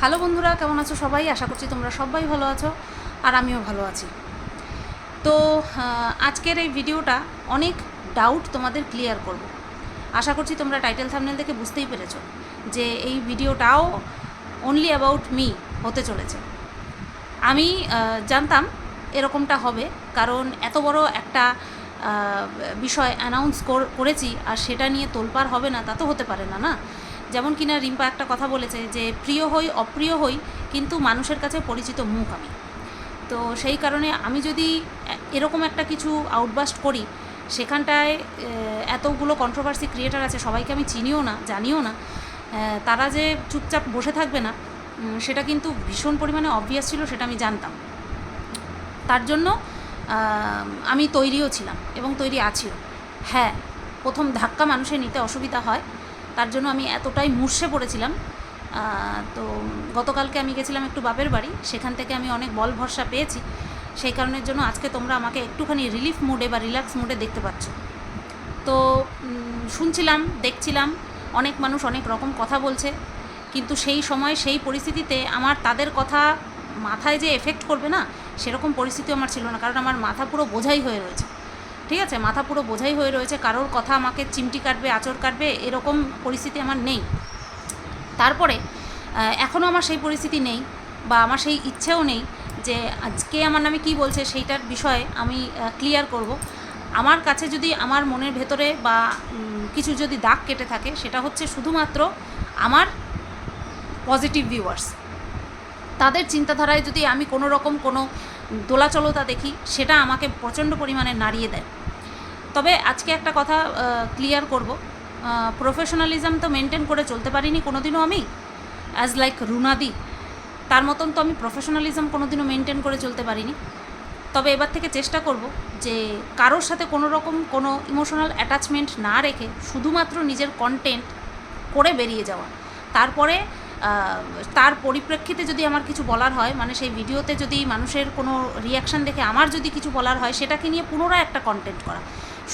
Hello বন্ধুরা, কেমন আছো সবাই? আশা করছি তোমরা সবাই ভালো আছো আর আমিও ভালো আছি। তো আজকের এই ভিডিওটা অনেক ডাউট তোমাদের ক্লিয়ার করব। আশা করছি তোমরা টাইটেল থামনেল দেখে বুঝতেই পেরেছ যে এই ভিডিওটাও অনলি অ্যাবাউট মি হতে চলেছে। আমি জানতাম এরকমটা হবে, কারণ এত বড় একটা বিষয় অ্যানাউন্স করেছি আর সেটা নিয়ে তোলপাড় হবে না, তা তো হতে পারে না না? যেমন কিনা রিম্পা একটা কথা বলেছে যে, প্রিয় হই, অপ্রিয় হই, কিন্তু মানুষের কাছে পরিচিত মুখ আমি। তো সেই কারণে আমি যদি এরকম একটা কিছু আউটবাস্ট করি, সেখানটায় এতগুলো কন্ট্রোভার্সি ক্রিয়েটার আছে, সবাইকে আমি চিনিও না, জানিও না তারা যে চুপচাপ বসে থাকবে না সেটা কিন্তু ভীষণ পরিমাণে অবভিয়াস ছিল, সেটা আমি জানতাম। তার জন্য আমি তৈরিও ছিলাম এবং তৈরি আছিও। হ্যাঁ প্রথম ধাক্কা মানুষের নিতে অসুবিধা হয় তার জন্য আমি এতটাই মুর্ষে পড়েছিলাম। তো গতকালকে আমি গেছিলাম একটু বাপের বাড়ি, সেখান থেকে আমি অনেক বল ভরসা পেয়েছি। সেই কারণের জন্য আজকে তোমরা আমাকে একটুখানি রিলিফ মুডে বা রিল্যাক্স মুডে দেখতে পাচ্ছ। তো শুনছিলাম, দেখছিলাম, অনেক মানুষ অনেক রকম কথা বলছে, কিন্তু সেই সময় সেই পরিস্থিতিতে আমার তাদের কথা মাথায় যে এফেক্ট করবে না, সেরকম পরিস্থিতি আমার ছিল না, কারণ আমার মাথা পুরো বোঝাই হয়ে রয়েছে। ঠিক আছে, মাথা পুরো বোঝাই হয়ে রয়েছে, কারোর কথা আমাকে চিমটি কাটবে আচর কাটবে, এরকম পরিস্থিতি আমার নেই। তারপরে এখনও আমার সেই পরিস্থিতি নেই, বা আমার সেই ইচ্ছেও নেই যে আজকে আমার নামে কি বলছে সেইটার বিষয়ে আমি ক্লিয়ার করব। আমার কাছে যদি আমার মনের ভেতরে বা কিছু যদি দাগ কেটে থাকে, সেটা হচ্ছে শুধুমাত্র আমার পজিটিভ ভিউয়ার্স তাদের চিন্তাধারায় যদি আমি কোনো রকম কোনো দোলাচলতা দেখি, সেটা আমাকে প্রচণ্ড পরিমাণে নাড়িয়ে দেয়। তবে আজকে একটা কথা ক্লিয়ার করব। প্রফেশনালিজম তো মেনটেন করে চলতে পারিনি কোনোদিনও আমি। অ্যাজ লাইক রুনাদি, তার মতন তো আমি প্রফেশনালিজম কোনোদিনও মেনটেন করে চলতে পারিনি। তবে এবার থেকে চেষ্টা করব যে কারোর সাথে কোনো রকম কোনো ইমোশনাল অ্যাটাচমেন্ট না রেখে শুধুমাত্র নিজের কন্টেন্ট করে বেরিয়ে যাওয়া। তারপরে তার পরিপ্রেক্ষিতে যদি আমার কিছু বলার হয় মানে সেই ভিডিওতে যদি মানুষের কোনো রিয়াকশান দেখে আমার যদি কিছু বলার হয়, সেটাকে নিয়ে পুনরায় একটা কন্টেন্ট করা।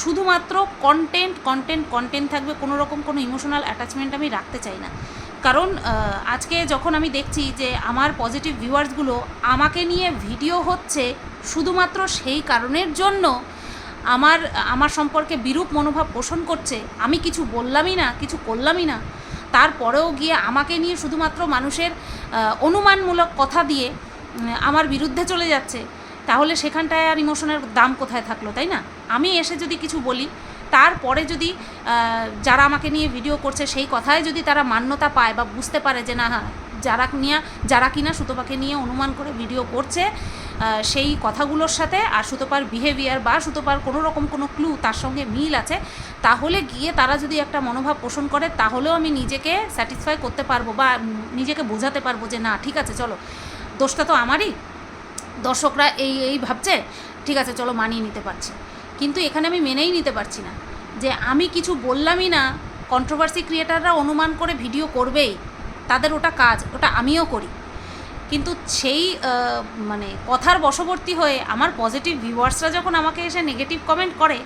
শুধুমাত্র কন্টেন্ট কন্টেন্ট কন্টেন্ট থাকবে, কোনো রকম কোনো ইমোশনাল অ্যাটাচমেন্ট আমি রাখতে চাই না। কারণ আজকে যখন আমি দেখছি যে আমার পজিটিভ ভিউয়ার্সগুলো আমাকে নিয়ে ভিডিও হচ্ছে শুধুমাত্র সেই কারণের জন্য আমার আমার সম্পর্কে বিরূপ মনোভাব পোষণ করছে, আমি কিছু বললামই না, কিছু করলামই না তারপরেও গিয়ে আমাকে নিয়ে শুধুমাত্র মানুষের অনুমানমূলক কথা দিয়ে আমার বিরুদ্ধে চলে যাচ্ছে, তাহলে সেখানটায় আর ইমোশনের দাম কোথায় থাকল, তাই না? আমি এসে যদি কিছু বলি, তারপরে যদি যারা আমাকে নিয়ে ভিডিও করছে, সেই কথায় যদি তারা মান্যতা পায় বা বুঝতে পারে যে না হ্যাঁ যারা নিয়ে, যারা কিনা সুতোপাকে নিয়ে অনুমান করে ভিডিও করছে সেই কথাগুলোর সাথে আর সুতোপার বিহেভিয়ার বা সুতোপার কোনো রকম কোনো ক্লু তার সঙ্গে মিল আছে, তাহলে গিয়ে তারা যদি একটা মনোভাব পোষণ করে, তাহলেও আমি নিজেকে স্যাটিসফাই করতে পারব বা নিজেকে বোঝাতে পারব যে না, ঠিক আছে, চলো। দোষটা তো আমারই। দর্শকরা এই এই ভাবছে, ঠিক আছে, চলো মানিয়ে নিতে পারছি। কিন্তু এখানে আমি মেনেই নিতে পারছি না যে আমি কিছু বললামই না কন্ট্রোভার্সি ক্রিয়েটাররা অনুমান করে ভিডিও করবেই, তাদের ওটা কাজ, ওটা আমিও করি। কিন্তু সেই মানে কথার বশবর্তী হয়ে আমার পজিটিভ ভিউয়ার্সরা যখন আমাকে এসে নেগেটিভ কমেন্ট করে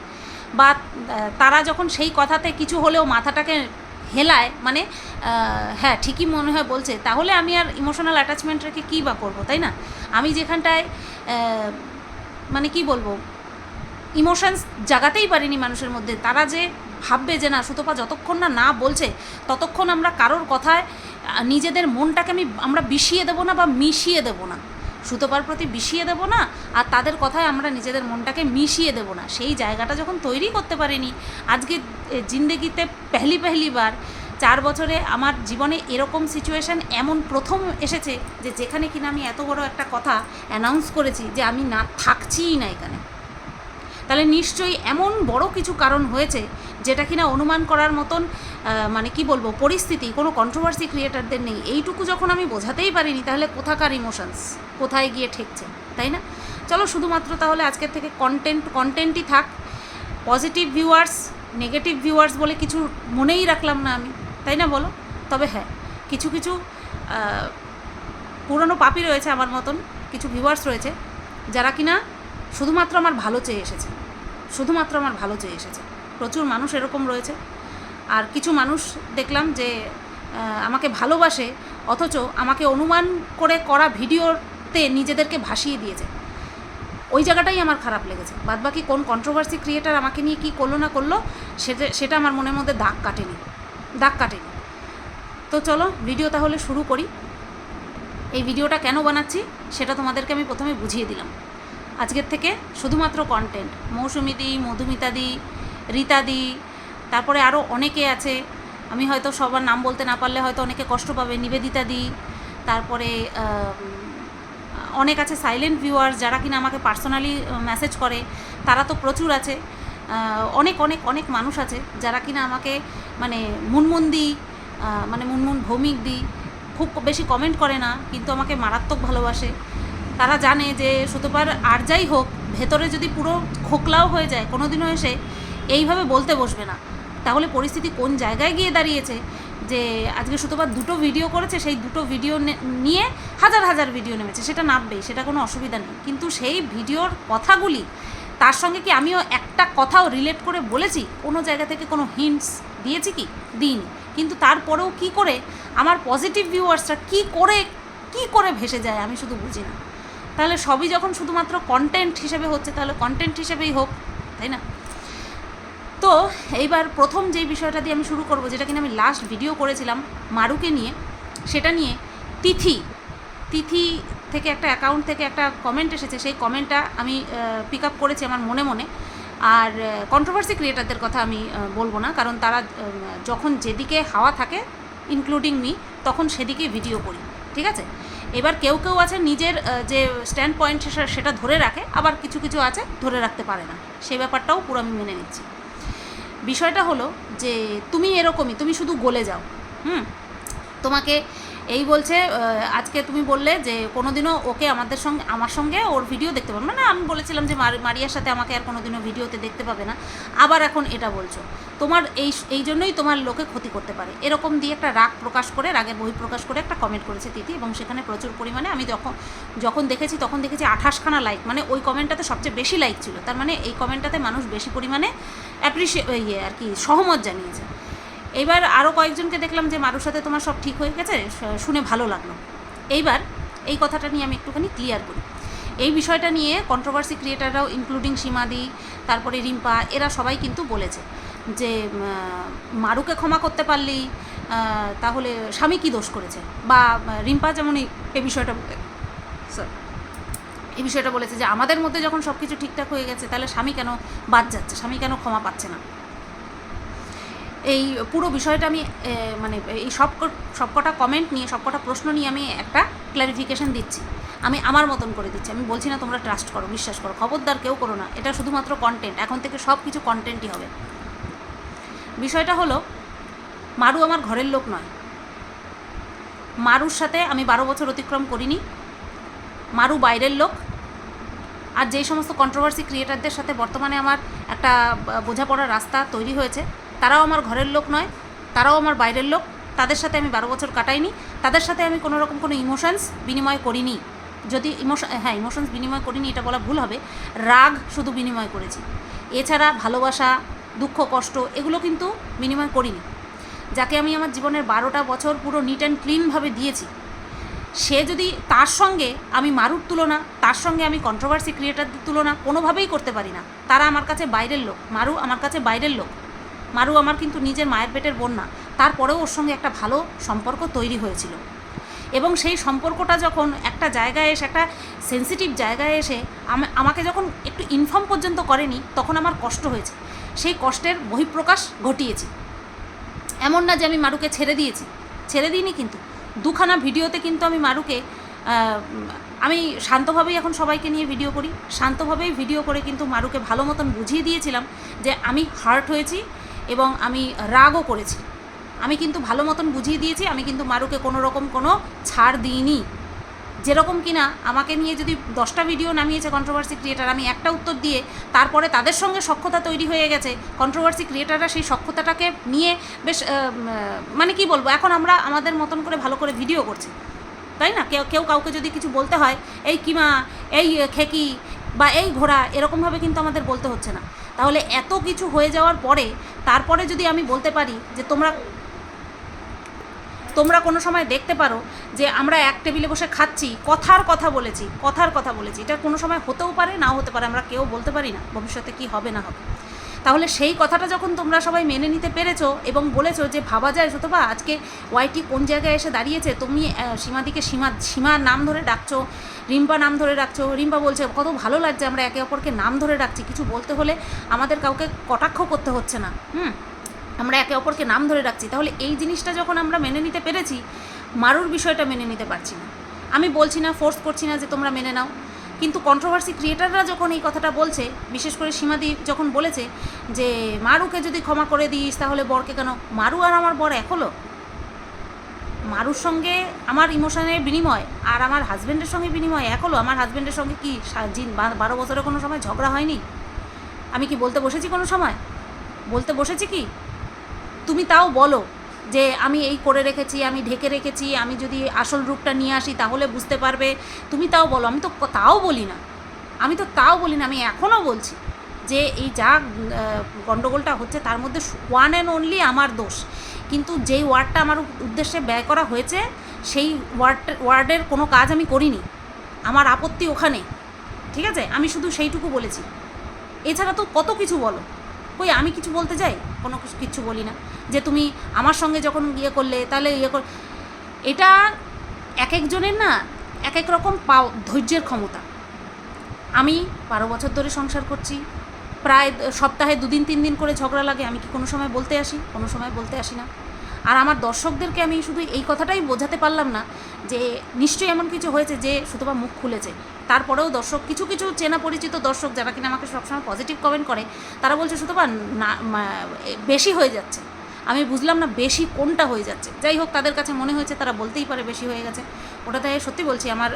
বা তারা যখন সেই কথাতে কিছু হলেও মাথাটাকে হেলায় মানে হ্যাঁ ঠিকই মনে হয় বলছে, তাহলে আমি আর ইমোশনাল অ্যাটাচমেন্ট রেখে কী বা করব, তাই না? আমি যেখানটায় মানে কি বলব ইমোশনস জাগাতেই পারিনি মানুষের মধ্যে, তারা যে ভাববে যে না, সুতপা যতক্ষণ না না বলছে, ততক্ষণ আমরা কারোর কথায় নিজেদের মনটাকে আমি, আমরা বিষিয়ে দেবো না বা মিশিয়ে দেবো না। সুতপার প্রতি বিষিয়ে দেবো না, আর তাদের কথায় আমরা নিজেদের মনটাকে মিশিয়ে দেবো না। সেই জায়গাটা যখন তৈরি করতে পারিনি, আজকে জিন্দেগিতে পেহলি পেহলি বার, চার বছরে আমার জীবনে এরকম সিচুয়েশান এমন প্রথম এসেছে যে, যেখানে কিনা আমি এত বড় একটা কথা অ্যানাউন্স করেছি যে, আমি না থাকছিই না এখানে। তাহলে নিশ্চয়ই এমন বড় কিছু কারণ হয়েছে যেটা কিনা অনুমান করার মতন মানে কি বলব, পরিস্থিতি, কোনো কন্ট্রোভার্সি ক্রিয়েটারদের নেই। এইটুকু যখন আমি বোঝাতেই পারিনি, তাহলে কোথাকার ইমোশনস কোথায় গিয়ে ঠেকছে? তাই না? চলো শুধুমাত্র তাহলে আজকের থেকে কন্টেন্ট কন্টেন্টই থাক। পজিটিভ ভিউয়ার্স নেগেটিভ ভিউয়ার্স বলে কিছু মনেই রাখলাম না আমি। তাই না বলো? তবে হ্যাঁ কিছু কিছু পুরনো পাপি রয়েছে আমার মতন, কিছু ভিউয়ার্স রয়েছে, যারা কিনা শুধুমাত্র আমার ভালো চেয়ে এসেছে। শুধুমাত্র আমার ভালো চেয়ে এসেছে। প্রচুর মানুষ এরকম রয়েছে। আর কিছু মানুষ দেখলাম যে আমাকে ভালোবাসে, অথচ আমাকে অনুমান করে করা ভিডিওতে নিজেদেরকে ভাসিয়ে দিয়েছে। ওই জায়গাটাই আমার খারাপ লেগেছে। বাদবাকি কোন কন্ট্রোভার্সি ক্রিয়েটার আমাকে নিয়ে কী করল না করল, সেটা সেটা আমার মনের মধ্যে দাগ কাটেনি। দাগ কাটেনি। তো চলো, ভিডিও তাহলে শুরু করি। এই ভিডিওটা কেন বানাচ্ছি, সেটা তোমাদেরকে আমি প্রথমে বুঝিয়ে দিলাম। আজকের থেকে শুধুমাত্র কন্টেন্ট মৌসুমিদি মধুমিতাদি রীতাদি তারপরে আরও অনেকে আছে। আমি হয়তো সবার নাম বলতে না পারলে হয়তো অনেকে কষ্ট পাবে। নিবেদিতাদি তারপরে অনেক আছে সাইলেন্ট ভিউয়ার্স যারা কিনা আমাকে পার্সোনালি মেসেজ করে। তারা তো প্রচুর আছে। অনেক অনেক অনেক মানুষ আছে যারা কিনা আমাকে মানে মুনমুন দি মানে মুনমুন ভৌমিক দি, খুব বেশি কমেন্ট করে না, কিন্তু আমাকে মারাত্মক ভালোবাসে। তারা জানে যে সুতোপার আর যাই হোক, ভেতরে যদি পুরো খোকলাও হয়ে যায় কোনো দিনও এসে এইভাবে বলতে বসবে না। তাহলে পরিস্থিতি কোন জায়গায় গিয়ে দাঁড়িয়েছে যে আজকে সুতোপার দুটো ভিডিও করেছে, সেই দুটো ভিডিও নিয়ে হাজার হাজার ভিডিও নেমেছে, সেটা নামবেই, সেটা কোনো অসুবিধা নেই। কিন্তু সেই ভিডিওর কথাগুলি, তার সঙ্গে কি আমিও একটা কথাও রিলেট করে বলেছি? কোনো জায়গা থেকে কোনো হিন্টস দিয়েছি কি? দিইনি। কিন্তু তারপরেও কি করে আমার পজিটিভ ভিউয়ার্সরা কি করে কি করে ভেসে যায় আমি শুধু বুঝি না। তাহলে সবই যখন শুধুমাত্র কন্টেন্ট হিসেবে হচ্ছে, তাহলে কন্টেন্ট হিসেবেই হোক, তাই না? তো এইবার প্রথম যেই বিষয়টা দিয়ে আমি শুরু করব, যেটা কিনা আমি লাস্ট ভিডিও করেছিলাম মারুকে নিয়ে, সেটা নিয়ে তিথি তিথি থেকে একটা অ্যাকাউন্ট থেকে একটা কমেন্ট এসেছে, সেই কমেন্টটা আমি পিক আপ করেছি আমার মনে মনে। আর কন্ট্রোভার্সি ক্রিয়েটারদের কথা আমি বলব না, কারণ তারা যখন যেদিকে হাওয়া থাকে ইনক্লুডিং মি তখন সেদিকে ভিডিও করি, ঠিক আছে? এবার কেউ কেউ আছে নিজের যে স্ট্যান্ড পয়েন্ট সেটা ধরে রাখে, আবার কিছু কিছু আছে ধরে রাখতে পারে না। সেই ব্যাপারটাও পুরো আমি মেনে নিচ্ছি। বিষয়টা হলো যে তুমি এরকমই, তুমি শুধু গলে যাও, হুম? তোমাকে এই বলছে আজকে তুমি বললে যে কোনোদিনও ওকে আমাদের সঙ্গে, আমার সঙ্গে ওর ভিডিও দেখতে পাবে না। আমি বলেছিলাম যে মারি- মারিয়ার সাথে আমাকে আর কোনোদিনও ভিডিওতে দেখতে পাবে না। আবার এখন এটা বলছো, তোমার এই এই জন্যই তোমার লোকে ক্ষতি করতে পারে। এরকম দিয়ে একটা রাগ প্রকাশ করে, রাগের বই প্রকাশ করে একটা কমেন্ট করেছে তিথি, এবং সেখানে প্রচুর পরিমাণে আমি যখন যখন দেখেছি তখন দেখেছি আঠাশখানা লাইক মানে ওই কমেন্টটাতে সবচেয়ে বেশি লাইক ছিল। তার মানে এই কমেন্টটাতে মানুষ বেশি পরিমাণে অ্যাপ্রিসিয়ে ইয়ে আর কি সহমত জানিয়েছে। এইবার আরও কয়েকজনকে দেখলাম যে মারুর সাথে তোমার সব ঠিক হয়ে গেছে শুনে ভালো লাগল। এইবার এই কথাটা নিয়ে আমি একটুখানি ক্লিয়ার করি। এই বিষয়টা নিয়ে কন্ট্রোভার্সি ক্রিয়েটাররাও ইনক্লুডিং সীমাদি, তারপরে রিম্পা, এরা সবাই কিন্তু বলেছে যে মারুকে ক্ষমা করতে পারলেই তাহলে স্বামী কী দোষ করেছে? বা রিম্পা যেমন এই- বিষয়টা এই বিষয়টা বলেছে যে, আমাদের মধ্যে যখন সব কিছু ঠিকঠাক হয়ে গেছে, তাহলে স্বামী কেন বাদ যাচ্ছে? স্বামী কেন ক্ষমা পাচ্ছে না? এই পুরো বিষয়টা আমি মানে এই সব সবকটা কমেন্ট নিয়ে সবকটা প্রশ্ন নিয়ে আমি একটা ক্ল্যারিফিকেশন দিচ্ছি। আমি আমার মতন করে দিচ্ছি। আমি বলছি না তোমরা ট্রাস্ট করো, বিশ্বাস করো। খবরদার কেউ করো না। এটা শুধুমাত্র কন্টেন্ট এখন থেকে সব কিছু কন্টেন্টই হবে। বিষয়টা হলো, মারু আমার ঘরের লোক নয়। মারুর সাথে আমি বারো বছর অতিক্রম করিনি। মারু বাইরের লোক। আর যেই সমস্ত কন্ট্রোভার্সি ক্রিয়েটারদের সাথে বর্তমানে আমার একটা বোঝাপড়ার রাস্তা তৈরি হয়েছে তারাও আমার ঘরের লোক নয়, তারাও আমার বাইরের লোক। তাদের সাথে আমি বারো বছর কাটাইনি। তাদের সাথে আমি কোনো রকম কোনো ইমোশনস বিনিময় করিনি। যদি ইমোশন হ্যাঁ ইমোশনস বিনিময় করিনি, এটা বলা ভুল হবে। রাগ শুধু বিনিময় করেছি। এছাড়া ভালোবাসা, দুঃখ, কষ্ট, এগুলো কিন্তু বিনিময় করিনি। যাকে আমি আমার জীবনের বারোটা বছর পুরো নিট অ্যান্ড ক্লিনভাবে দিয়েছি। সে যদি তার সঙ্গে আমি মারুর তুলনা, তার সঙ্গে আমি কন্ট্রোভার্সি ক্রিয়েটারদের তুলনা কোনোভাবেই করতে পারি না। তারা আমার কাছে বাইরের লোক। মারু আমার কাছে বাইরের লোক। মারু আমার কিন্তু নিজের মায়ের পেটের বোন না। তারপরেও ওর সঙ্গে একটা ভালো সম্পর্ক তৈরি হয়েছিল। এবং সেই সম্পর্কটা যখন একটা জায়গায় এসে, একটা সেন্সিটিভ জায়গায় এসে আমা- আমাকে যখন একটু ইনফর্ম পর্যন্ত করেনি, তখন আমার কষ্ট হয়েছে। সেই কষ্টের বহিঃপ্রকাশ ঘটিয়েছি। এমন না যে আমি মারুকে ছেড়ে দিয়েছি। ছেড়ে দিইনি কিন্তু। দুখানা ভিডিওতে কিন্তু আমি মারুকে আমি শান্তভাবেই এখন সবাইকে নিয়ে ভিডিও করি। শান্তভাবেই ভিডিও করে কিন্তু মারুকে ভালো মতন বুঝিয়ে দিয়েছিলাম যে আমি হার্ট হয়েছি এবং আমি রাগও করেছি। আমি কিন্তু ভালো মতন বুঝিয়ে দিয়েছি, আমি কিন্তু মারুকে কোনো রকম কোনো ছাড় দিইনি। যেরকম কিনা আমাকে নিয়ে যদি দশটা ভিডিও নামিয়েছে কন্ট্রোভার্সি ক্রিয়েটার আমি একটা উত্তর দিয়ে তারপরে তাদের সঙ্গে সক্ষতা তৈরি হয়ে গেছে। কন্ট্রোভার্সি ক্রিয়েটাররা সেই সক্ষতাটাকে নিয়ে বেশ মানে কি বলব, এখন আমরা আমাদের মতন করে ভালো করে ভিডিও করছি। তাই না? কেউ কেউ কাউকে যদি কিছু বলতে হয়, এই কিমা, এই খেকি বা এই ঘোড়া, এরকমভাবে কিন্তু আমাদের বলতে হচ্ছে না। তাহলে এত কিছু হয়ে যাওয়ার পরে, তারপরে যদি আমি বলতে পারি যে তোমরা তোমরা কোনো সময় দেখতে পারো যে আমরা এক টেবিলে বসে খাচ্ছি, কথার কথা বলেছি, কথার কথা বলেছি। এটা কোনো সময় হতেও পারে, নাও হতে পারে, আমরা কেউ বলতে পারি না ভবিষ্যতে কি হবে, না হবে। তাহলে সেই কথাটা যখন তোমরা সবাই মেনে নিতে পেরেছ এবং বলেছ যে ভাবা যায় বা আজকে ওয়াইটি কোন জায়গায় এসে দাঁড়িয়েছে, তুমি সীমাদিকে সীমা সীমার নাম ধরে ডাকছো, রিম্পা নাম ধরে ডাকছো, রিম্পা বলছে, কত ভালো লাগছে আমরা একে অপরকে নাম ধরে ডাকছি, কিছু বলতে হলে আমাদের কাউকে কটাক্ষ করতে হচ্ছে না। হুম? আমরা একে অপরকে নাম ধরে রাখছি তাহলে এই জিনিসটা যখন আমরা মেনে নিতে পেরেছি, মারুর বিষয়টা মেনে নিতে পারছি না। আমি বলছি না ফোর্স করছি না যে তোমরা মেনে নাও। কিন্তু কন্ট্রোভার্সি ক্রিয়েটাররা যখন এই কথাটা বলছে, বিশেষ করে সীমাদি যখন বলেছে যে, মারুকে যদি ক্ষমা করে দিস, তাহলে বরকে কেন? মারু আর আমার বর এক হলো। মারুর সঙ্গে আমার ইমোশনের বিনিময় আর আমার হাজব্যান্ডের সঙ্গে বিনিময় এক হলো। আমার হাজব্যান্ডের সঙ্গে কি বারো বছরে কোনো সময় ঝগড়া হয়নি? আমি কি বলতে বসেছি কোনো সময়? বলতে বসেছি কি? তুমি তাও বলো। যে আমি এই করে রেখেছি, আমি ঢেকে রেখেছি, আমি যদি আসল রূপটা নিয়ে আসি তাহলে বুঝতে পারবে। তুমি তাও বলো, আমি তো তাও বলি না। আমি তো তাও বলি না, আমি এখনও বলছি যে এই যা গণ্ডগোলটা হচ্ছে তার মধ্যে ওয়ান অ্যান্ড অনলি আমার দোষ। কিন্তু যেই ওয়ার্ডটা আমার উদ্দেশ্যে ব্যয় করা হয়েছে, সেই ওয়ার্ড ওয়ার্ডের কোনো কাজ আমি করিনি। আমার আপত্তি ওখানে। ঠিক আছে? আমি শুধু সেইটুকু বলেছি। এছাড়া তো কত কিছু বলো? কই, আমি কিছু বলতে যাই কোনো কিছু বলি না। যে তুমি আমার সঙ্গে যখন ইয়ে করলে, তাহলে ইয়ে কর এটা এক একজনের না এক এক রকম পা ধৈর্যের ক্ষমতা। আমি বারো বছর ধরে সংসার করছি। প্রায় সপ্তাহে দুদিন, তিন দিন করে ঝগড়া লাগে। আমি কি কোনো সময় বলতে আসি? কোনো সময় বলতে আসি না। আর আমার দর্শকদেরকে আমি শুধু এই কথাটাই বোঝাতে পারলাম না যে নিশ্চয়ই এমন কিছু হয়েছে যে শুধুবা মুখ খুলেছে। তারপরেও দর্শক, কিছু কিছু চেনা পরিচিত দর্শক যারা কিনা আমাকে সবসময় পজিটিভ কমেন্ট করে, তারা বলছে শুধুবা না বেশি হয়ে যাচ্ছে। আমি বুঝলাম না বেশি কোনটা হয়ে যাচ্ছে। যাই হোক, তাদের কাছে মনে হয়েছে, তারা বলতেই পারে বেশি হয়ে গেছে। ওটাতে সত্যি বলছি, আমার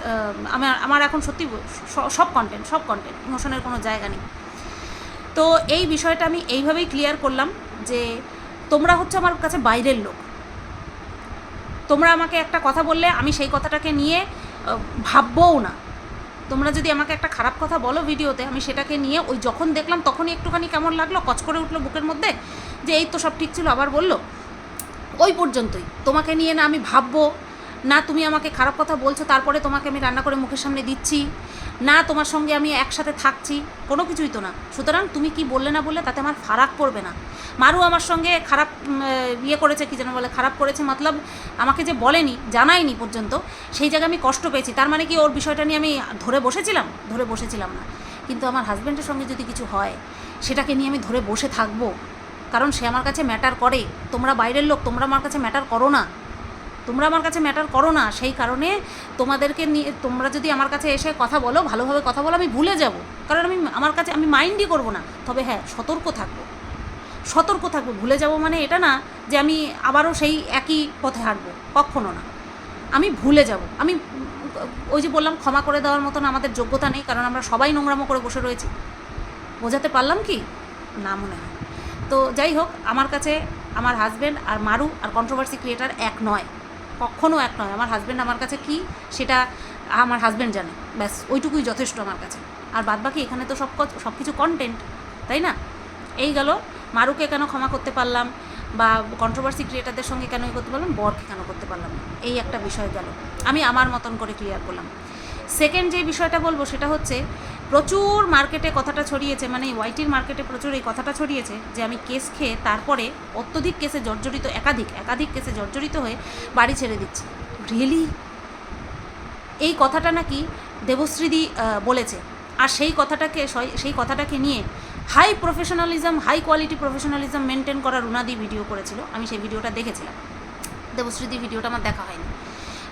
আমার আমার এখন সত্যি সব কন্টেন্ট সব কন্টেন্ট ইমোশনের কোনো জায়গা নেই। তো এই বিষয়টা আমি এইভাবেই ক্লিয়ার করলাম যে তোমরা হচ্ছে আমার কাছে বাইরের লোক। তোমরা আমাকে একটা কথা বললে, আমি সেই কথাটাকে নিয়ে ভাববও না। তোমরা যদি আমাকে একটা খারাপ কথা বলো ভিডিওতে, আমি সেটাকে নিয়ে ওই যখন দেখলাম তখনই একটুখানি কেমন লাগল, কচ করে উঠল বুকের মধ্যে যে এই তো সব ঠিক ছিল, আবার বলল, ওই পর্যন্তই। তোমাকে নিয়ে না আমি ভাববো, না তুমি আমাকে খারাপ কথা বলছো, তারপরে তোমাকে আমি রান্না করে মুখের সামনে দিচ্ছি। না, তোমার সঙ্গে আমি একসাথে থাকছি, কোনো কিছুই তো না। সুতরাং তুমি কি বললে না বললে তাতে আমার ফারাক পড়বে না। মারু আমার সঙ্গে খারাপ ইয়ে করেছে, কি যেন বলে, খারাপ করেছে, মতলব আমাকে যে বলেনি, জানায়নি পর্যন্ত, সেই জায়গায় আমি কষ্ট পেয়েছি। তার মানে কি ওর বিষয়টা নিয়ে আমি ধরে বসেছিলাম? ধরে বসেছিলাম না। কিন্তু আমার হাজব্যান্ডের সঙ্গে যদি কিছু হয়, সেটাকে নিয়ে আমি ধরে বসে থাকব। কারণ সে আমার কাছে ম্যাটার করে। তোমরা বাইরের লোক, তোমরা আমার কাছে ম্যাটার করো না। তোমরা আমার কাছে ম্যাটার করো না। সেই কারণে তোমাদেরকে নিয়ে, তোমরা যদি আমার কাছে এসে কথা বলো, ভালোভাবে কথা বলো, আমি ভুলে যাব। কারণ আমি, আমার কাছে, আমি মাইন্ডই করব না। তবে হ্যাঁ সতর্ক থাকব। সতর্ক থাকব। ভুলে যাব মানে এটা না যে আমি আবারও সেই একই পথে হাঁটবো। কখনো না। আমি ভুলে যাব। আমি, ওই যে বললাম, ক্ষমা করে দেওয়ার মতন আমাদের যোগ্যতা নেই, কারণ আমরা সবাই নোংরামো করে বসে রয়েছি। বোঝাতে পারলাম কি? না মনে হয়। তো যাই হোক, আমার কাছে আমার হাজব্যান্ড আর মারু আর কন্ট্রোভার্সি ক্রিয়েটার এক নয়। কখনও এক নয়। আমার হাজব্যান্ড আমার কাছে কি, সেটা আমার হাজব্যান্ড জানে। ব্যাস, ওইটুকুই যথেষ্ট আমার কাছে। আর বাদ বাকি এখানে তো সব সব কিছু কন্টেন্ট তাই না? এই গেল। মারুকে কেন ক্ষমা করতে পারলাম বা কন্ট্রোভার্সি ক্রিয়েটারদের সঙ্গে কেন এই করতে পারলাম, বরকে কেন করতে পারলাম এই একটা বিষয় গেল। আমি আমার মতন করে ক্লিয়ার করলাম। সেকেন্ড যে বিষয়টা বলব, সেটা হচ্ছে প্রচুর মার্কেটে কথাটা ছড়িয়েছে মানে ওয়াইটির মার্কেটে প্রচুর এই কথাটা ছড়িয়েছে যে আমি কেস খেয়ে তারপরে অত্যধিক কেসে জর্জরিত, একাধিক একাধিক কেসে জর্জরিত হয়ে বাড়ি ছেড়ে দিচ্ছি। রিয়েলি এই কথাটা নাকি দেবশ্রীদি বলেছে। আর সেই কথাটাকে সই- কথাটাকে নিয়ে high professionalism high quality professionalism maintain করা রুনাদি ভিডিও করেছিল। আমি সেই ভিডিওটা দেখেছিলাম। দেবশ্রীদি ভিডিওটা আমার দেখা হয়নি।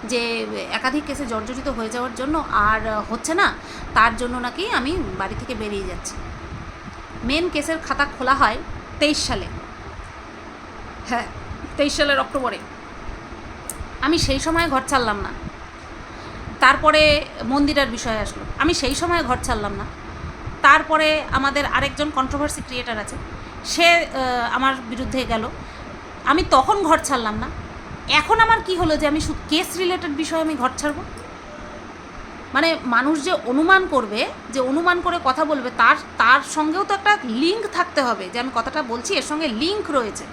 যে একাধিক কেসে জর্জরিত হয়ে যাওয়ার জন্য আর হচ্ছে না, তার জন্য নাকি আমি বাড়ি থেকে বেরিয়ে যাচ্ছি। মেন কেসের খাতা খোলা হয় তেইশ সালে। হ্যাঁ তেইশ সালের অক্টোবরে। আমি সেই সময় ঘর ছাড়লাম না। তারপরে মন্দিরের বিষয় আসলো। আমি সেই সময় ঘর ছাড়লাম না। তারপরে আমাদের আরেকজন কন্ট্রোভার্সি ক্রিয়েটার আছে। সে আমার বিরুদ্ধে গেল। আমি তখন ঘর ছাড়লাম না। এখন আমার কি হলো যে আমি কেস রিলেটেড বিষয়ে আমি ঘর ছাড়বো? মানে মানুষ যে অনুমান করবে, যে অনুমান করে কথা বলবে, তার তার সঙ্গেও তো একটা লিঙ্ক থাকতে হবে, যে আমি কথাটা বলছি, এর সঙ্গে লিঙ্ক রয়েছে।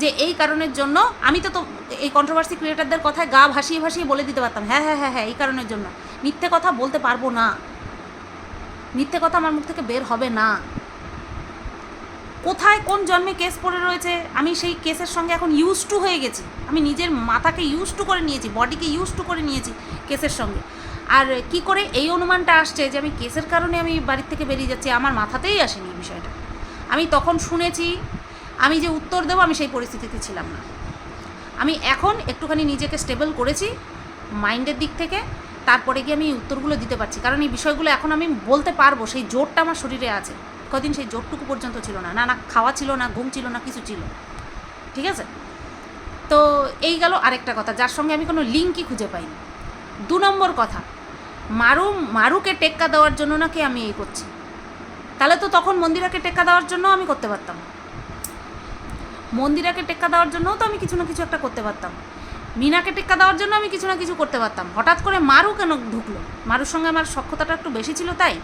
যে এই কারণের জন্য আমি তো তো, এই কন্ট্রোভার্সি ক্রিয়েটারদের কথায় গা ভাসিয়ে ভাসিয়ে বলে দিতে পারতাম হ্যাঁ হ্যাঁ হ্যাঁ হ্যাঁ এই কারণের জন্য। মিথ্যে কথা বলতে পারব না। মিথ্যে কথা আমার মুখ থেকে বের হবে না। কোথায় কোন জন্মে কেস পড়ে রয়েছে, আমি সেই কেসের সঙ্গে এখন ইউজ টু হয়ে গেছি। আমি নিজের মাথাকে ইউজ টু করে নিয়েছি বডিকে ইউজ টু করে নিয়েছি কেসের সঙ্গে। আর কি করে এই অনুমানটা আসছে যে আমি কেসের কারণে আমি বাড়ির থেকে বেরিয়ে যাচ্ছি, আমার মাথাতেই আসেনি এই বিষয়টা। আমি তখন শুনেছি, আমি যে উত্তর দেবো, আমি সেই পরিস্থিতিতে ছিলাম না। আমি এখন একটুখানি নিজেকে স্টেবল করেছি মাইন্ডের দিক থেকে, তারপরে গিয়ে আমি উত্তরগুলো দিতে পারছি। কারণ এই বিষয়গুলো এখন আমি বলতে পারব, সেই জোরটা আমার শরীরে আছে। কদিন সেই জোরটুকু পর্যন্ত ছিল না। না না, খাওয়া ছিল না, ঘুম ছিল না, কিছু ছিল। ঠিক আছে? তো এই গেল আরেকটা কথা, যার সঙ্গে আমি কোনো লিঙ্কই খুঁজে পাইনি। দু নম্বর কথা, মারু, মারুকে টেক্কা দেওয়ার জন্য নাকি আমি এই করছি? তাহলে তো তখন মন্দিরাকে টেক্কা দেওয়ার জন্য আমি করতে পারতাম। মন্দিরাকে টেক্কা দেওয়ার জন্যও তো আমি কিছু না কিছু একটা করতে পারতাম। মিনাকে টেক্কা দেওয়ার জন্য আমি কিছু না কিছু করতে পারতাম। হঠাৎ করে মারু কেন ঢুকলো? মারুর সঙ্গে আমার সক্ষতাটা একটু বেশি ছিল তাই।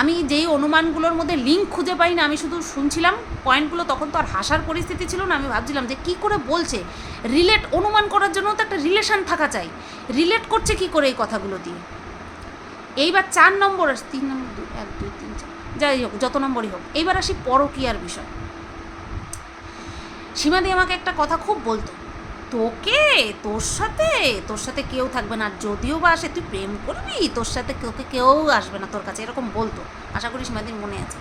আমি যেই অনুমানগুলোর মধ্যে লিঙ্ক খুঁজে পাই না আমি শুধু শুনছিলাম পয়েন্টগুলো তখন তো আর হাসার পরিস্থিতি ছিল না, আমি ভাবছিলাম যে কি করে বলছে? রিলেট অনুমান করার জন্য তো একটা রিলেশন থাকা চাই। রিলেট করছে কি করে এই কথাগুলো দিয়ে? এইবার চার নম্বর তিন নম্বর, দুই, এক, দুই, তিন, চার, যাই হোক, যত নম্বরই হোক, এইবার আসি পরকীয়ার বিষয়। সীমাদি আমাকে একটা কথা খুব বলতো তোকে? তোর সাথে? তোর সাথে কেউ থাকবে না। যদিও বা আসে তুই প্রেম করবি, তোর সাথে তোকে কেউ আসবে না তোর কাছে, এরকম বলতো। আশা করি সীমাদির মনে আছে।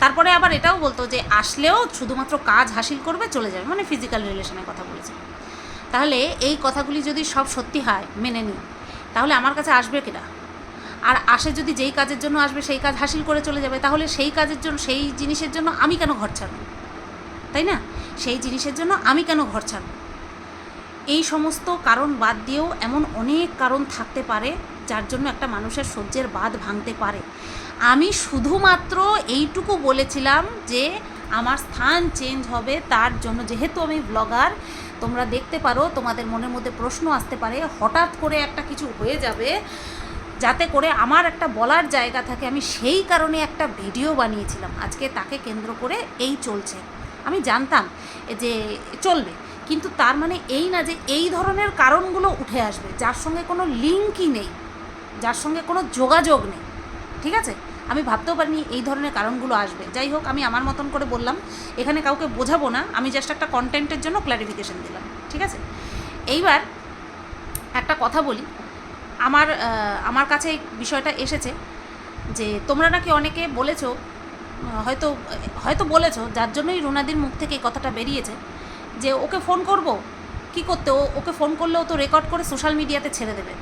তারপরে আবার এটাও বলতো যে, আসলেও শুধুমাত্র কাজ হাসিল করবে, চলে যাবে। মানে ফিজিক্যাল রিলেশনের কথা বলেছে। তাহলে এই কথাগুলি যদি সব সত্যি হয়, মেনে নিই তাহলে আমার কাছে আসবে কিনা আর আসে যদি যেই কাজের জন্য আসবে, সেই কাজ হাসিল করে চলে যাবে, তাহলে সেই কাজের জন্য, সেই জিনিসের জন্য আমি কেন ঘর ছাড়ব? তাই না? সেই জিনিসের জন্য আমি কেন ঘর ছাড়ব? এই সমস্ত কারণ বাদ দিয়েও এমন অনেক কারণ থাকতে পারে, যার জন্য একটা মানুষের সহ্যের বাঁধ ভাঙতে পারে। আমি শুধুমাত্র এইটুকু বলেছিলাম যে আমার স্থান চেঞ্জ হবে তার জন্য। যেহেতু আমি ব্লগার তোমরা দেখতে পারো, তোমাদের মনের মধ্যে প্রশ্ন আসতে পারে, হঠাৎ করে একটা কিছু হয়ে যাবে, যাতে করে আমার একটা বলার জায়গা থাকে। আমি সেই কারণে একটা ভিডিও বানিয়েছিলাম। আজকে তাকে কেন্দ্র করে এই চলছে। আমি জানতাম যে চলবে। কিন্তু তার মানে এই না যে এই ধরনের কারণগুলো উঠে আসবে, যার সঙ্গে কোনো লিঙ্কই নেই, যার সঙ্গে কোনো যোগাযোগ নেই, ঠিক আছে? আমি ভাবতেও পারিনি এই ধরনের কারণগুলো আসবে। যাই হোক, আমি আমার মতন করে বললাম, এখানে কাউকে বোঝাবো না, আমি জাস্ট একটা কন্টেন্টের জন্য ক্ল্যারিফিকেশন দিলাম, ঠিক আছে? এইবার একটা কথা বলি, আমার আমার কাছে এই বিষয়টা এসেছে যে তোমরা নাকি অনেকে বলেছ হয়তো হয়তো বলেছ, যার জন্যই রুনাদির মুখ থেকে এই কথাটা বেরিয়েছে যে ওকে ফোন করব? কি করতে? ও, ওকে ফোন করলেও তো রেকর্ড করে সোশ্যাল মিডিয়াতে ছেড়ে দেবে।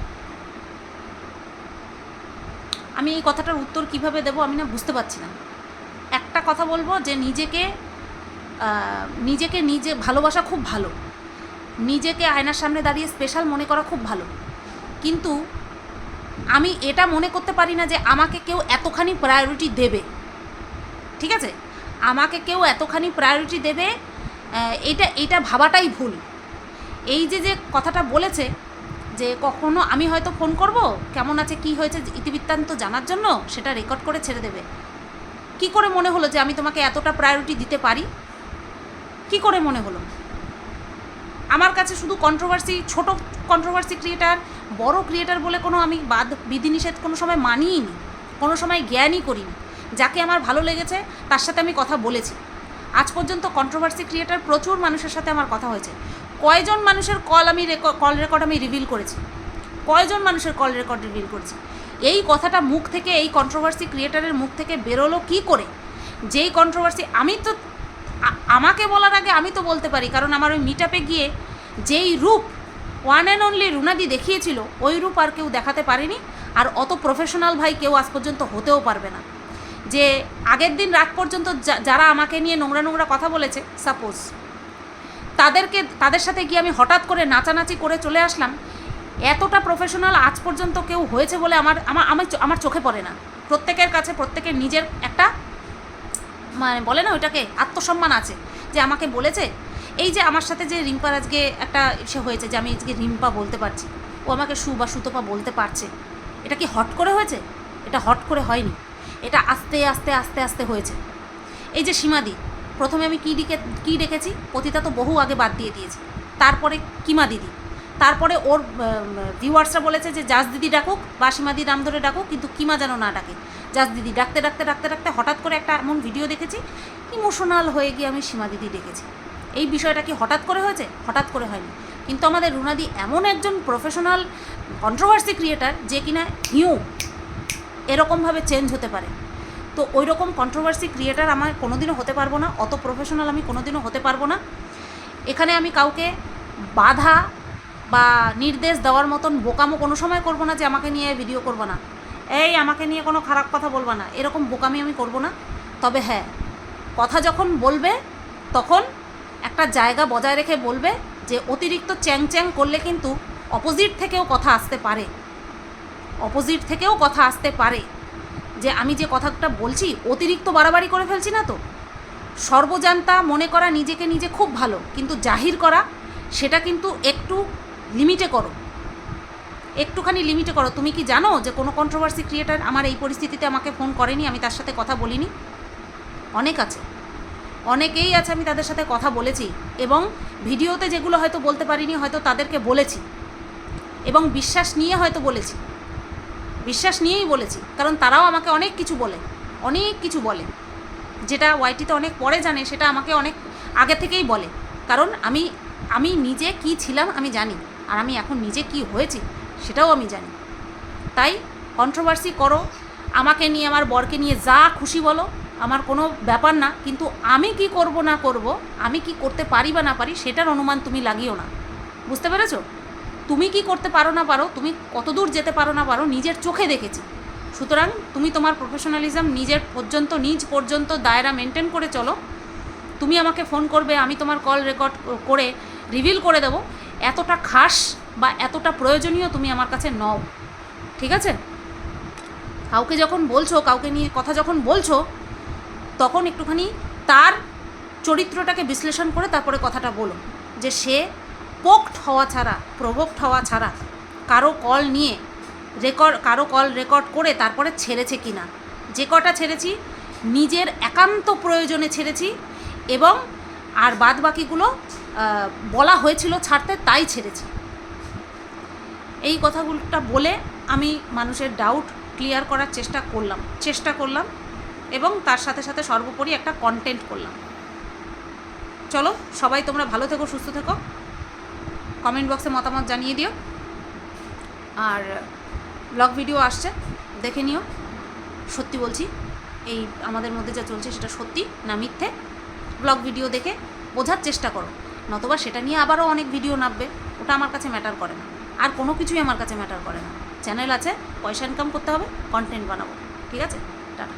আমি এই কথাটার উত্তর কীভাবে দেবো আমি না বুঝতে পারছি না। একটা কথা বলব যে নিজেকে নিজেকে নিজে ভালোবাসা খুব ভালো। নিজেকে আয়নার সামনে দাঁড়িয়ে স্পেশাল মনে করা খুব ভালো। কিন্তু আমি এটা মনে করতে পারি না যে আমাকে কেউ এতখানি প্রায়োরিটি দেবে। ঠিক আছে? আমাকে কেউ এতখানি প্রায়োরিটি দেবে এটা এটা ভাবাটাই ভুল। এই যে যে কথাটা বলেছে যে কখনো আমি হয়তো ফোন করব, কেমন আছে, কি হয়েছে, ইতিবৃত্তান্ত জানার জন্য সেটা রেকর্ড করে ছেড়ে দেবে। কি করে মনে হলো যে আমি তোমাকে এতটা প্রায়োরিটি দিতে পারি? কি করে মনে হলো? আমার কাছে শুধু কন্ট্রোভার্সি ছোট কন্ট্রোভার্সি ক্রিয়েটার বড় ক্রিয়েটার বলে কোনো আমি বাদ, বিধিনিষেধ কোনো সময় মানিই নি কোনো সময় জ্ঞানই করিনি। যাকে আমার ভালো লেগেছে, তার সাথে আমি কথা বলেছি। আজ পর্যন্ত কন্ট্রোভার্সি ক্রিয়েটার প্রচুর মানুষের সাথে আমার কথা হয়েছে। কয়জন মানুষের কল আমি কল রেকর্ড আমি রিভিল করেছি? কয়জন মানুষের কল রেকর্ড রিভিল করেছি? এই কথাটা মুখ থেকে, এই কন্ট্রোভার্সি ক্রিয়েটারের মুখ থেকে বেরোলো কি করে? যেই কন্ট্রোভার্সি আমি তো আমাকে বলার আগে আমি তো বলতে পারি, কারণ আমার ওই মিট গিয়ে যেই রূপ ওয়ান অ্যান্ড অনলি রুনাদি দেখিয়েছিল, ওই রূপ আর কেউ দেখাতে পারেনি, আর অত প্রফেশনাল ভাই কেউ আজ পর্যন্ত হতেও পারবে না। যে আগের দিন রাত পর্যন্ত যারা আমাকে নিয়ে নোংরা নোংরা কথা বলেছে সাপোজ তাদেরকে, তাদের সাথে গিয়ে আমি হঠাৎ করে নাচানাচি করে চলে আসলাম, এতটা প্রফেশনাল আজ পর্যন্ত কেউ হয়েছে বলে আমার আমার চো- আমার চোখে পড়ে না। প্রত্যেকের কাছে, প্রত্যেকের নিজের একটা মানে বলে না ওইটাকে, আত্মসম্মান আছে, যে আমাকে বলেছে, এই যে আমার সাথে যে রিম্পার আজকে একটা সে হয়েছে, যে আমি আজকে রিম্পা বলতে পারছি, ও আমাকে সু বা সুতপা বলতে পারছে, এটা কি হট করে হয়েছে? এটা হট করে হয়নি। এটা আস্তে আস্তে আস্তে আস্তে হয়েছে। এই যে সীমাদি, প্রথমে আমি কী ডেকে, কী ডেকেছি? পতিতা তো বহু আগে বাদ দিয়ে দিয়েছি। তারপরে কিমা দিদি। তারপরে ওর ভিউয়ার্সরা বলেছে যে জাজ দিদি ডাকুক বা সীমাদি নাম ধরে ডাকুক, কিন্তু কিমা যেন না ডাকে। জাজ দিদি ডাকতে ডাকতে ডাকতে ডাকতে হঠাৎ করে একটা এমন ভিডিও দেখেছি ইমোশনাল হয়ে গিয়ে আমি সীমা দিদি ডেকেছি। এই বিষয়টা কি হঠাৎ করে হয়েছে? হঠাৎ করে হয়নি। কিন্তু আমাদের রুনাদি এমন একজন প্রফেশনাল কন্ট্রোভার্সি ক্রিয়েটার যে কিনা হিউ এরকমভাবে চেঞ্জ হতে পারে। তো ওই রকম কন্ট্রোভার্সি ক্রিয়েটার আমার কোনোদিনও হতে পারব না, অত প্রফেশনাল আমি কোনোদিনও হতে পারব না। এখানে আমি কাউকে বাধা বা নির্দেশ দেওয়ার মতন বোকামো কোনো সময় করব না যে আমাকে নিয়ে ভিডিও করব না। এই আমাকে নিয়ে কোনো খারাপ কথা বলব না, এরকম বোকামি আমি করব না। তবে হ্যাঁ কথা যখন বলবে, তখন একটা জায়গা বজায় রেখে বলবে যে অতিরিক্ত চ্যাং চ্যাং করলে কিন্তু অপোজিট থেকেও কথা আসতে পারে। অপোজিট থেকেও কথা আসতে পারে। যে আমি যে কথাটা বলছি, অতিরিক্ত বাড়াবাড়ি করে ফেলছি না তো? সর্বজান্তা মনে করা নিজেকে নিজে খুব ভালো, কিন্তু জাহির করা, সেটা কিন্তু একটু লিমিটে করো। একটুখানি লিমিটে করো। তুমি কি জানো যে কোনো কন্ট্রোভার্সি ক্রিয়েটার আমার এই পরিস্থিতিতে আমাকে ফোন করেনি, আমি তার সাথে কথা বলিনি? অনেক আছে। অনেকেই আছে আমি তাদের সাথে কথা বলেছি এবং ভিডিওতে যেগুলো হয়তো বলতে পারিনি, হয়তো তাদেরকে বলেছি। এবং বিশ্বাস নিয়ে হয়তো বলেছি। বিশ্বাস নিয়েই বলেছি, কারণ তারাও আমাকে অনেক কিছু বলে, অনেক কিছু বলে। যেটা ওয়াইটিতে অনেক পরে জানে, সেটা আমাকে অনেক আগে থেকেই বলে। কারণ আমি আমি নিজে কি ছিলাম আমি জানি, আর আমি এখন নিজে কি হয়েছি সেটাও আমি জানি। তাই কন্ট্রোভার্সি করো, আমাকে নিয়ে, আমার বরকে নিয়ে যা খুশি বলো, আমার কোনো ব্যাপার না, কিন্তু আমি কি করব না করব, আমি কি করতে পারি বা না পারি, সেটার অনুমান তুমি লাগিও না। বুঝতে পেরেছ? তুমি কি করতে পারো না পারো, তুমি কতদূর যেতে পারো না পারো নিজের চোখে দেখেছি। সুতরাং তুমি তোমার প্রফেশনালিজম নিজের পর্যন্ত, নিজ পর্যন্ত দায়রা মেনটেন করে চলো। তুমি আমাকে ফোন করবে, আমি তোমার কল রেকর্ড করে রিভিল করে দেবো। এতটা খাস বা এতটা প্রয়োজনীয় তুমি আমার কাছে নও। ঠিক আছে? কাউকে যখন বলছো, কাউকে নিয়ে কথা যখন বলছো, তখন একটুখানি তার চরিত্রটাকে বিশ্লেষণ করে তারপরে কথাটা বলো। যে সে পোক্ট হওয়া ছাড়া, প্রভোক্ট হওয়া ছাড়া কারও কল নিয়ে রেকর্ড, কারও কল রেকর্ড করে তারপরে ছেড়েছে কি না? যে কটা ছেড়েছি, নিজের একান্ত প্রয়োজনে ছেড়েছি এবং আর বাদ বাকিগুলো বলা হয়েছিল ছাড়তে তাই ছেড়েছি। এই কথাগুলোটা বলে আমি মানুষের ডাউট ক্লিয়ার করার চেষ্টা করলাম চেষ্টা করলাম এবং তার সাথে সাথে সর্বোপরি একটা কন্টেন্ট করলাম। চলো, সবাই তোমরা ভালো থেকো, সুস্থ থেকো। কমেন্ট বক্সে মতামত জানিয়ে দিও। আর ব্লগ ভিডিও আসছে, দেখে নিও। সত্যি বলছি, এই আমাদের মধ্যে যা চলছে সেটা সত্যি না মিথ্যে? ব্লগ ভিডিও দেখে বোঝার চেষ্টা করো, নতবা সেটা নিয়ে আবারও অনেক ভিডিও নামবে, ওটা আমার কাছে ম্যাটার করে না। আর কোনো কিছুই আমার কাছে ম্যাটার করে না। চ্যানেল আছে, পয়সা ইনকাম করতে হবে কন্টেন্ট বানাবো। ঠিক আছে? টাটা।